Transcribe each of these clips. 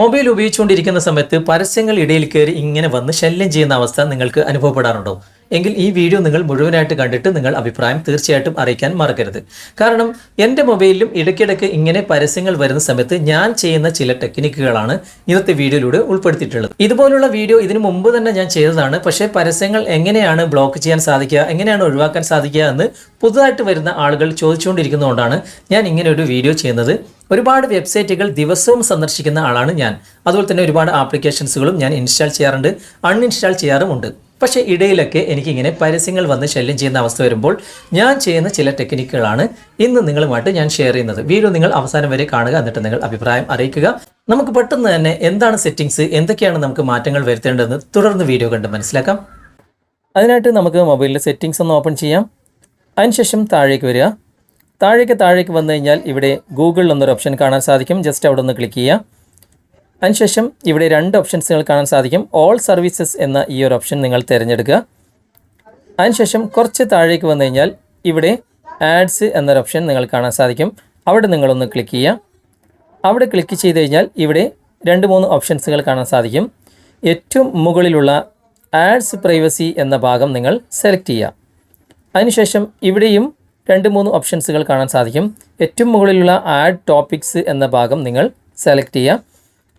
Mobile ഉപയോഗിച്ചുകൊണ്ടിരിക്കുന്ന സമയത്ത് പരസ്യങ്ങൾ ഇടയിൽ കയറി ഇങ്ങനെ വന്ന് ശല്യം ചെയ്യുന്ന അവസ്ഥ നിങ്ങൾക്ക് അനുഭവപ്പെടാറുണ്ടോ? എങ്കിൽ ഈ വീഡിയോ നിങ്ങൾ മുഴുവനായിട്ട് കണ്ടിട്ട് നിങ്ങൾ അഭിപ്രായം തീർച്ചയായിട്ടും അറിയിക്കാൻ മറക്കരുത്. കാരണം എന്റെ മൊബൈലിലും ഇടയ്ക്കിടയ്ക്ക് ഇങ്ങനെ പരസ്യങ്ങൾ വരുന്ന സമയത്ത് ഞാൻ ചെയ്യുന്ന ചില ടെക്നിക്കുകളാണ് ഇന്നത്തെ വീഡിയോയിലൂടെ ഉൾപ്പെടുത്തിയിട്ടുള്ളത്. ഇതുപോലുള്ള വീഡിയോ ഇതിനു മുമ്പ് തന്നെ ഞാൻ ചെയ്തതാണ്. പക്ഷേ പരസ്യങ്ങൾ എങ്ങനെയാണ് ബ്ലോക്ക് ചെയ്യാൻ സാധിക്കുക എങ്ങനെയാണ് ഒഴിവാക്കാൻ സാധിക്കുക എന്ന് പുതുതായിട്ട് വരുന്ന ആളുകൾ ചോദിച്ചുകൊണ്ടിരിക്കുന്നതുകൊണ്ടാണ് ഞാൻ ഇങ്ങനെ ഒരു വീഡിയോ ചെയ്യുന്നത്. ഒരുപാട് വെബ്സൈറ്റുകൾ ദിവസവും സന്ദർശിക്കുന്ന ആളാണ് ഞാൻ. അതുപോലെ തന്നെ ഒരുപാട് ആപ്ലിക്കേഷൻസുകളും ഞാൻ ഇൻസ്റ്റാൾ ചെയ്യാറുണ്ട് അൺഇൻസ്റ്റാൾ ചെയ്യാറുമുണ്ട്. പക്ഷേ ഇടയിലൊക്കെ എനിക്കിങ്ങനെ പരസ്യങ്ങൾ വന്ന് ശല്യം ചെയ്യുന്ന അവസ്ഥ വരുമ്പോൾ ഞാൻ ചെയ്യുന്ന ചില ടെക്നിക്കുകളാണ് ഇന്ന് നിങ്ങളുമായിട്ട് ഞാൻ ഷെയർ ചെയ്യുന്നത്. വീഡിയോ നിങ്ങൾ അവസാനം വരെ കാണുക എന്നിട്ട് നിങ്ങൾ അഭിപ്രായം അറിയിക്കുക. നമുക്ക് പെട്ടെന്ന് തന്നെ എന്താണ് സെറ്റിങ്സ് എന്തൊക്കെയാണ് നമുക്ക് മാറ്റങ്ങൾ വരുത്തേണ്ടതെന്ന് തുടർന്ന് വീഡിയോ കണ്ട് മനസ്സിലാക്കാം. അതിനായിട്ട് നമുക്ക് മൊബൈലിലെ സെറ്റിങ്സ് ഒന്ന് ഓപ്പൺ ചെയ്യാം. അതിനുശേഷം താഴേക്ക് വരിക. താഴേക്ക് താഴേക്ക് വന്നു കഴിഞ്ഞാൽ ഇവിടെ ഗൂഗിൾ എന്നൊരു ഓപ്ഷൻ കാണാൻ സാധിക്കും. ജസ്റ്റ് അവിടെ ഒന്ന് ക്ലിക്ക് ചെയ്യുക. അതിനുശേഷം ഇവിടെ രണ്ട് ഓപ്ഷൻസ് നിങ്ങൾ കാണാൻ സാധിക്കും. ഓൾ സർവീസസ് എന്ന ഈ ഒരു ഓപ്ഷൻ നിങ്ങൾ തിരഞ്ഞെടുക്കുക. അതിനുശേഷം കുറച്ച് താഴേക്ക് വന്നു കഴിഞ്ഞാൽ ഇവിടെ ആഡ്സ് എന്നൊരു ഓപ്ഷൻ നിങ്ങൾ കാണാൻ സാധിക്കും. അവിടെ നിങ്ങളൊന്ന് ക്ലിക്ക് ചെയ്യുക. അവിടെ ക്ലിക്ക് ചെയ്ത് കഴിഞ്ഞാൽ ഇവിടെ രണ്ട് മൂന്ന് ഓപ്ഷൻസുകൾ കാണാൻ സാധിക്കും. ഏറ്റവും മുകളിലുള്ള ആഡ്സ് പ്രൈവസി എന്ന ഭാഗം നിങ്ങൾ സെലക്ട് ചെയ്യുക. അതിനുശേഷം ഇവിടെയും രണ്ട് മൂന്ന് ഓപ്ഷൻസുകൾ കാണാൻ സാധിക്കും. ഏറ്റവും മുകളിലുള്ള ആഡ് ടോപ്പിക്സ് എന്ന ഭാഗം നിങ്ങൾ സെലക്ട് ചെയ്യുക.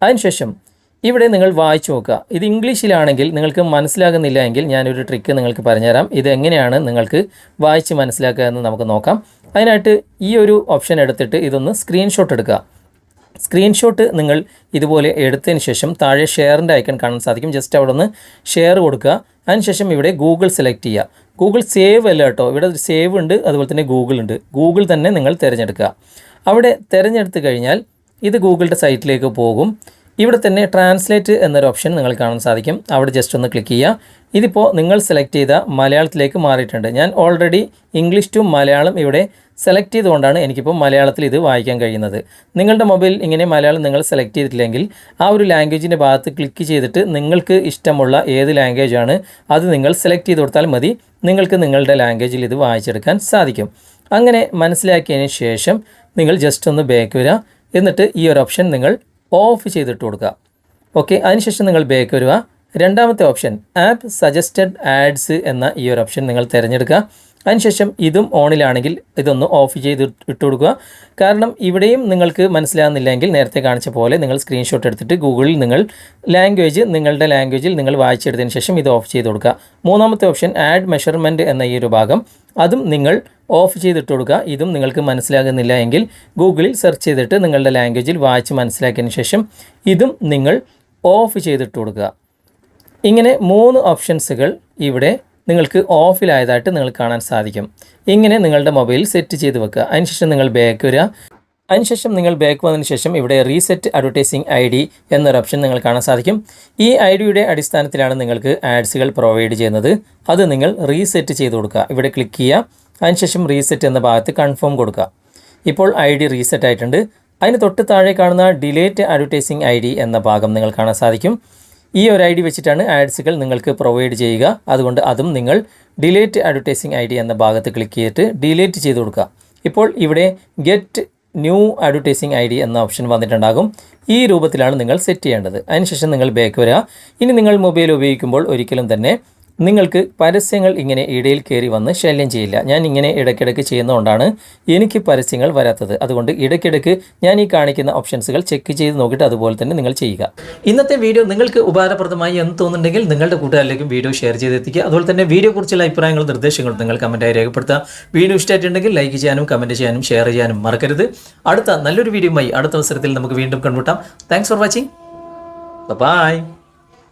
അതിനുശേഷം ഇവിടെ നിങ്ങൾ വായിച്ചു നോക്കുക. ഇത് ഇംഗ്ലീഷിലാണെങ്കിൽ നിങ്ങൾക്ക് മനസ്സിലാകുന്നില്ല എങ്കിൽ ഞാനൊരു ട്രിക്ക് നിങ്ങൾക്ക് പറഞ്ഞുതരാം. ഇത് എങ്ങനെയാണ് നിങ്ങൾക്ക് വായിച്ച് മനസ്സിലാക്കുക എന്ന് നമുക്ക് നോക്കാം. അതിനായിട്ട് ഈ ഒരു ഓപ്ഷൻ എടുത്തിട്ട് ഇതൊന്ന് സ്ക്രീൻഷോട്ട് എടുക്കുക. സ്ക്രീൻഷോട്ട് നിങ്ങൾ ഇതുപോലെ എടുത്തതിന് ശേഷം താഴെ ഷെയറിന്റെ ഐക്കൺ കാണാൻ സാധിക്കും. ജസ്റ്റ് അവിടെ ഒന്ന് ഷെയർ കൊടുക്കുക. അതിനുശേഷം ഇവിടെ ഗൂഗിൾ സെലക്ട് ചെയ്യുക. ഗൂഗിൾ സേവ് അല്ല കേട്ടോ. ഇവിടെ സേവ് ഉണ്ട് അതുപോലെ തന്നെ ഗൂഗിൾ ഉണ്ട്. ഗൂഗിൾ തന്നെ നിങ്ങൾ തിരഞ്ഞെടുക്കുക. അവിടെ തിരഞ്ഞെടുത്ത് കഴിഞ്ഞാൽ ഇത് ഗൂഗിളിന്റെ സൈറ്റിലേക്ക് പോകും. ഇവിടെ തന്നെ ട്രാൻസ്ലേറ്റ് എന്നൊരു ഓപ്ഷൻ നിങ്ങൾ കാണാൻ സാധിക്കും. അവിടെ ജസ്റ്റ് ഒന്ന് ക്ലിക്ക് ചെയ്യുക. ഇതിപ്പോൾ നിങ്ങൾ സെലക്ട് ചെയ്ത മലയാളത്തിലേക്ക് മാറിയിട്ടുണ്ട്. ഞാൻ ഓൾറെഡി ഇംഗ്ലീഷ് ടു മലയാളം ഇവിടെ സെലക്ട് ചെയ്തുകൊണ്ടാണ് എനിക്കിപ്പോൾ മലയാളത്തിൽ ഇത് വായിക്കാൻ കഴിയുന്നത്. നിങ്ങളുടെ മൊബൈൽ ഇങ്ങനെ മലയാളം നിങ്ങൾ സെലക്ട് ചെയ്തിട്ടില്ലെങ്കിൽ ആ ഒരു ലാംഗ്വേജിന്റെ ഭാഗത്ത് ക്ലിക്ക് ചെയ്തിട്ട് നിങ്ങൾക്ക് ഇഷ്ടമുള്ള ഏത് ലാംഗ്വേജാണ് അത് നിങ്ങൾ സെലക്ട് ചെയ്ത് കൊടുത്താൽ മതി. നിങ്ങൾക്ക് നിങ്ങളുടെ ലാംഗ്വേജിൽ ഇത് വായിച്ചെടുക്കാൻ സാധിക്കും. അങ്ങനെ മനസ്സിലാക്കിയതിന് ശേഷം നിങ്ങൾ ജസ്റ്റ് ഒന്ന് ബാക്ക് വരിക. എന്നിട്ട് ഈ ഒരു ഓപ്ഷൻ നിങ്ങൾ ഓഫ് ചെയ്തിട്ട് കൊടുക്കുക. ഓക്കെ അതിനുശേഷം നിങ്ങൾ ബേക്ക് വരിക രണ്ടാമത്തെ ഓപ്ഷൻ ആപ്പ് സജസ്റ്റഡ് ആഡ്സ് എന്ന ഈ ഒരു ഓപ്ഷൻ നിങ്ങൾ തിരഞ്ഞെടുക്കുക. അതിനുശേഷം ഇതും ഓണിലാണെങ്കിൽ ഇതൊന്ന് ഓഫ് ചെയ്ത് ഇട്ട് കൊടുക്കുക കാരണം ഇവിടെയും നിങ്ങൾക്ക് മനസ്സിലാകുന്നില്ലെങ്കിൽ നേരത്തെ കാണിച്ച പോലെ നിങ്ങൾ സ്ക്രീൻഷോട്ട് എടുത്തിട്ട് ഗൂഗിളിൽ നിങ്ങൾ ലാംഗ്വേജ് നിങ്ങളുടെ ലാംഗ്വേജിൽ നിങ്ങൾ വായിച്ചെടുത്തതിന് ശേഷം ഇത് ഓഫ് ചെയ്ത് കൊടുക്കുക. മൂന്നാമത്തെ ഓപ്ഷൻ ആഡ് മെഷർമെന്റ് എന്ന ഈ ഒരു ഭാഗം. അതും നിങ്ങൾ ഓഫ് ചെയ്തിട്ട് കൊടുക്കുക. ഇതും നിങ്ങൾക്ക് മനസ്സിലാകുന്നില്ല എങ്കിൽ ഗൂഗിളിൽ സെർച്ച് ചെയ്തിട്ട് നിങ്ങളുടെ ലാംഗ്വേജിൽ വായിച്ച് മനസ്സിലാക്കിയതിന് ശേഷം ഇതും നിങ്ങൾ ഓഫ് ചെയ്തിട്ട് കൊടുക്കുക. ഇങ്ങനെ മൂന്ന് ഓപ്ഷൻസുകൾ ഇവിടെ നിങ്ങൾക്ക് ഓഫിലായതായിട്ട് നിങ്ങൾക്ക് കാണാൻ സാധിക്കും. ഇങ്ങനെ നിങ്ങളുടെ മൊബൈൽ സെറ്റ് ചെയ്ത് വെക്കുക. അതിനുശേഷം നിങ്ങൾ ബാക്ക് വരിക. അതിനുശേഷം നിങ്ങൾ ബാക്ക് വന്നതിന് ശേഷം ഇവിടെ റീസെറ്റ് അഡ്വർടൈസിങ് ഐ ഡി എന്നൊരു ഓപ്ഷൻ നിങ്ങൾ കാണാൻ സാധിക്കും. ഈ ഐ ഡിയുടെ അടിസ്ഥാനത്തിലാണ് നിങ്ങൾക്ക് ആഡ്സുകൾ പ്രൊവൈഡ് ചെയ്യുന്നത്. അത് നിങ്ങൾ റീസെറ്റ് ചെയ്ത് കൊടുക്കുക. ഇവിടെ ക്ലിക്ക് ചെയ്യുക. അതിനുശേഷം റീസെറ്റ് എന്ന ഭാഗത്ത് കൺഫേം കൊടുക്കുക. ഇപ്പോൾ ഐ ഡി റീസെറ്റ് ആയിട്ടുണ്ട്. അതിന് തൊട്ട് താഴെ കാണുന്ന ഡിലേറ്റ് അഡ്വർടൈസിങ് ഐ ഡി എന്ന ഭാഗം നിങ്ങൾ കാണാൻ സാധിക്കും. ഈ ഒരു ഐ ഡി വെച്ചിട്ടാണ് ആഡ്സുകൾ നിങ്ങൾക്ക് പ്രൊവൈഡ് ചെയ്യുക. അതുകൊണ്ട് അതും നിങ്ങൾ ഡിലേറ്റ് അഡ്വർടൈസിങ് ഐ ഡി എന്ന ഭാഗത്ത് ക്ലിക്ക് ചെയ്തിട്ട് ഡിലേറ്റ് ചെയ്ത് കൊടുക്കുക. ഇപ്പോൾ ഇവിടെ get new advertising I D എന്ന ഓപ്ഷൻ വന്നിട്ടുണ്ടാകും. ഈ രൂപത്തിലാണ് നിങ്ങൾ സെറ്റ് ചെയ്യേണ്ടത്. അതിനുശേഷം നിങ്ങൾ ബാക്ക് വരിക. ഇനി നിങ്ങൾ മൊബൈൽ ഉപയോഗിക്കുമ്പോൾ ഒരിക്കലും തന്നെ നിങ്ങൾക്ക് പരസ്യങ്ങൾ ഇങ്ങനെ ഇടയിൽ കയറി വന്ന് ശല്യം ചെയ്യില്ല. ഞാൻ ഇങ്ങനെ ഇടയ്ക്കിടയ്ക്ക് ചെയ്യുന്നതുകൊണ്ടാണ് എനിക്ക് പരസ്യങ്ങൾ വരാത്തത്. അതുകൊണ്ട് ഇടയ്ക്കിടയ്ക്ക് ഞാൻ ഈ കാണിക്കുന്ന ഓപ്ഷൻസുകൾ ചെക്ക് ചെയ്ത് നോക്കിയിട്ട് അതുപോലെ തന്നെ നിങ്ങൾ ചെയ്യുക. ഇന്നത്തെ വീഡിയോ നിങ്ങൾക്ക് ഉപകാരപ്രദമായി എന്ന് തോന്നുന്നുണ്ടെങ്കിൽ നിങ്ങളുടെ കൂട്ടുകാരിലേക്കും വീഡിയോ ഷെയർ ചെയ്തെത്തിക്കുക. അതുപോലെ തന്നെ വീഡിയോ കുറിച്ചുള്ള അഭിപ്രായങ്ങളും നിർദ്ദേശങ്ങളും നിങ്ങൾ കമന്റായി രേഖപ്പെടുത്തുക വീഡിയോ ഇഷ്ടമായിട്ടുണ്ടെങ്കിൽ ലൈക്ക് ചെയ്യാനും കമന്റ് ചെയ്യാനും ഷെയർ ചെയ്യാനും മറക്കരുത്. അടുത്ത നല്ലൊരു വീഡിയോ അടുത്ത അവസരത്തിൽ നമുക്ക് വീണ്ടും കണ്ടുമുട്ടാം. Thanks for watching bye